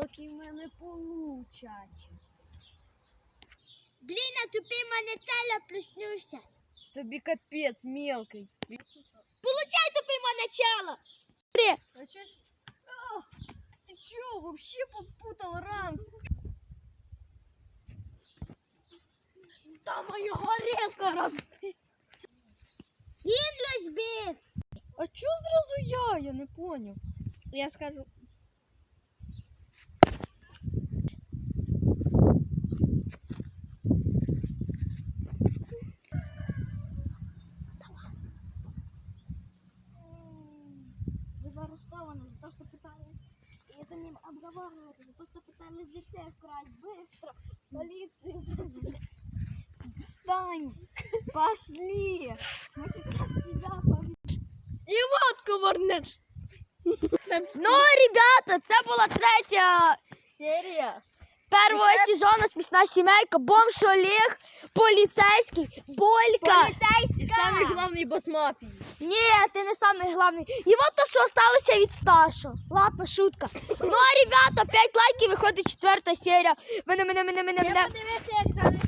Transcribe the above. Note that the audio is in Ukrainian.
лайки в мене получать. Блін, а тупий мене целя приснився. Тобі капець мелкий. Получай тупий мене чело. А щось... А, ти чо, вообще попутал ранс? Та моя горілка роз... Він розбив. А чо зразу я? Я не поняв. Я скажу. Вы заарештованы за то, что пытались и это не обговаривали, за то, что пытались детей вкрасть быстро. Полицию вызвали. Встань! Пошли! Мы сейчас тебя поведем. І водку вернеш. Ну, ребята, це була третя Серия. першого сезону смішна сімейка, бомж Олег, поліцейський, Болька. И самый бос мафії. Ні, ти не самий главний. І от то, що осталося від Сташу. Ладно, шутка. Ну, а ребята, 5 лайків виходить четверта серія. Мене, мене, мене, мене, мене. Подивіться, як Жанна